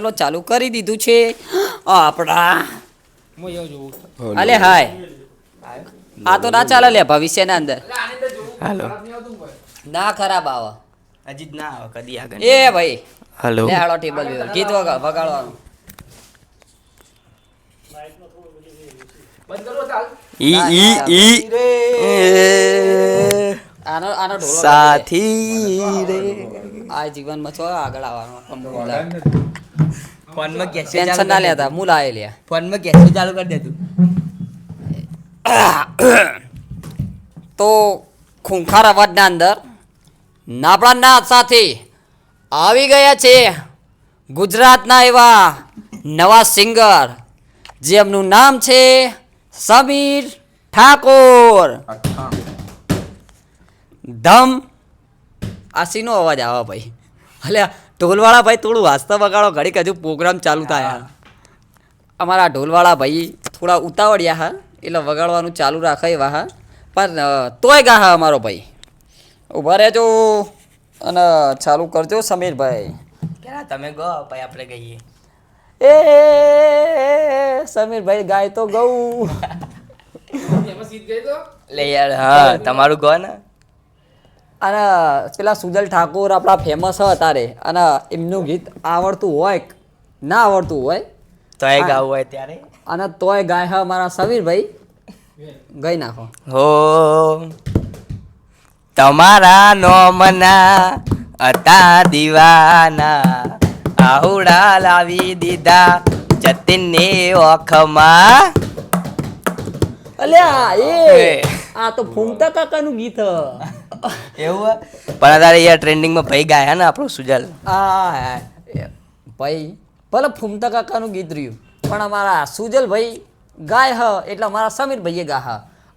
ચાલો ચાલુ કરી દીધું છે. આપણા. અલે હાય. આ તો ના ચાલે લે ભવિષ્યના અંદર. હાલો. ના ખરાબ આવો. હજી જ ના આવે કદી આગળ. એ ભાઈ. હાલો. લે હાલો ટેબલ વેબલ ગીત વગાડવાનું. ઈ ઈ ઈ. આનો આનો ઢોલો સાથી રે આ જીવનમાં છો આગળ આવવાનો ફોનમાં ગેસ ટેન્શન ના લેતા મૂળ આવે લ્યા ફોનમાં ગેસ ચાલુ કરી દેતું. તો ખૂંખાર અવાજના અંદર નાપડા નાથ સાથે આવી ગયા છે ગુજરાતના એવા નવા સિંગર જેમનું નામ છે સમીર ઠાકોર. ધમ આ સીનો અવાજ આવે ભાઈ. એટલે ઢોલવાળા ભાઈ થોડું વાસ્તવ વગાડો ઘડીક હજુ પ્રોગ્રામ ચાલુ થાય. અમારા ઢોલવાળા ભાઈ થોડા ઉતાવળ્યા હા એટલે વગાડવાનું ચાલુ રાખે એવા હા. પણ તોય ગા હા અમારો ભાઈ. ઊભા રહેજો અને ચાલુ કરજો સમીરભાઈ. ક્યાં તમે ગો ભાઈ આપણે ગઈએ. એ સમીરભાઈ ગાય તો ગઉ. લે યાર હા તમારું ગો ને. અને પેલા સુજલ ઠાકોર આપણા ફેમસ હતા તારે અને એમનું ગીત આવડતું હોય ના આવડતું હોય. તો એ ગાવું હોય ત્યારે. અને તોય ગાય હા મારા સમીરભાઈ ગઈ નાખો. હો તમારા નોમના હતા દીવાના. આહુડા લાવી દીધા જતીનને ઓખમાં. અલ્યા એ. આ તો ફૂમતા કાકાનું ગીત. એવું? પણ અત્યારે યાર ટ્રેન્ડિંગમાં ભાઈ ગાયા ને આપણું સુજલ. હા ભાઈ ભલે ફૂમતા કાકાનું ગીત રહ્યું પણ અમારા સુજલ ભાઈ ગાય હ એટલે અમારા સમીરભાઈએ ગા હ.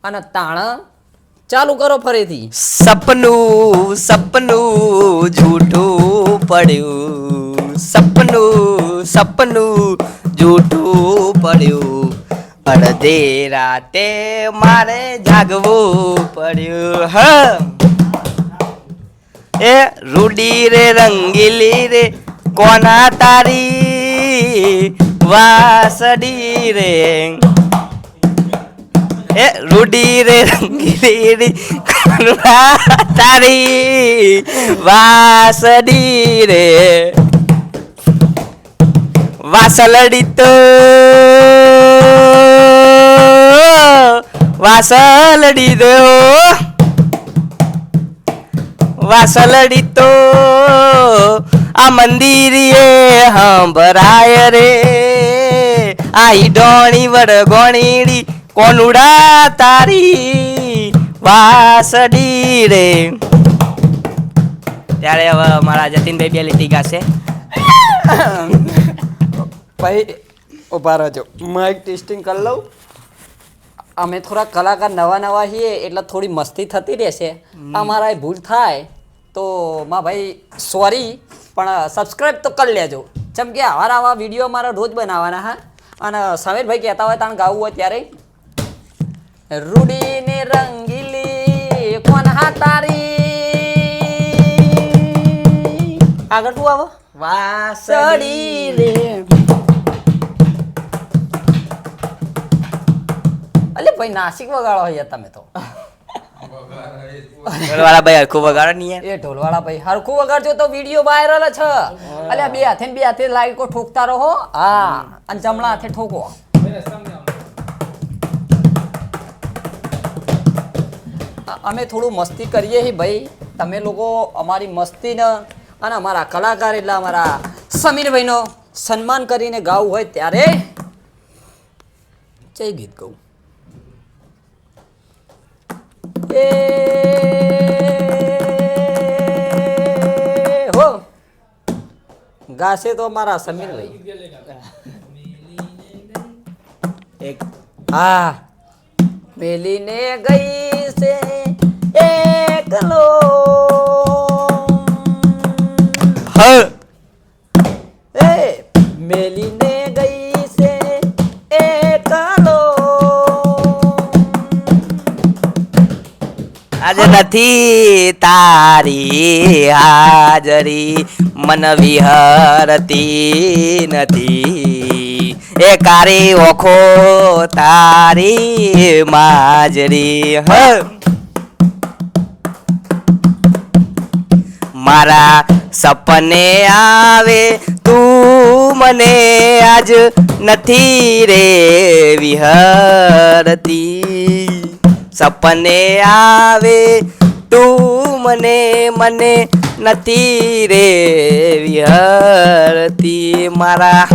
અને તાણ ચાલુ કરો ફરીથી. સપનું સપનું જૂઠું પડ્યું. સપનું સપનું જૂઠું પડ્યું. અડધે રાતે મારે જાગવું પડ્યું, હ. એ રૂડી રે, રંગીલી રે, કોના તારી વાસડી રે? એ રૂડી રે, રંગીલી રે, કોના તારી વાસડી રે? વાસલડી તો વાસલડી દો વાસલડી તો આ મંદિરીએ હંભરાય રે. આઈ ડોણી વડગોણીડી કોનુડા તારી વાસડી રે. ત્યારે હવે મારા જતીનભાઈ બે લીટી ગાશે ભાઈ ઊભા રહેજો. માઇક ટેસ્ટિંગ કરી લઉં. અમે થોડા કલાકાર નવા નવા છીએ એટલે થોડી મસ્તી થતી રહેશે. અમારા ભૂલ થાય તો મા ભાઈ સોરી પણ સબસ્ક્રાઈબ તો કરી લેજો. જેમ કે આવા આવા વીડિયો મારા રોજ બનાવવાના હા. અને સમીરભાઈ કહેતા હોય તાણ ગાવું હોય ત્યારે. રૂડીને રંગીલી કોણ હા તારી? આગળ શું આવો. વાસડી રે અલે ભાઈ નાસિક વગાડો યાર તમે તો. ઢોલવાળા ભાઈ હરખું વગાડો નહીં યાર. એ ઢોલવાળા ભાઈ હરખું વગાડજો તો વીડિયો વાયરલ છે. અલે બે હાથે બે હાથે લાઈકો ઠોકતા રહો હા. અને જમણા હાથે ઠોકો. અમે થોડું મસ્તી કરીએ હી ભાઈ. તમે લોકો અમારી મસ્તીને અને અમારા કલાકાર એટલે અમારા સમીરભાઈનો સન્માન કરીને ગાવું હોય ત્યારે જય ગીત ગાવું એ હો. ગાશે તો મારા સમીરભાઈ એક હા. મેલીને ગઈ છે એકલો. હ. આજ નથી તારી હાજરી. મન વિહરતી નથી. એ કારી ઓખો તારી માજરી. હ. મારા સપને આવે તું મને આજ નથી રે વિહરતી. સપને આવે, તું મને મને નથી રે વિહરતી મારા.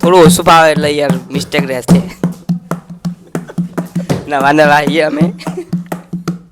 થોડું ઓછું ભાવે એટલે યાર મિસ્ટેક રહેશે. નવા નવા આવીએ અમે.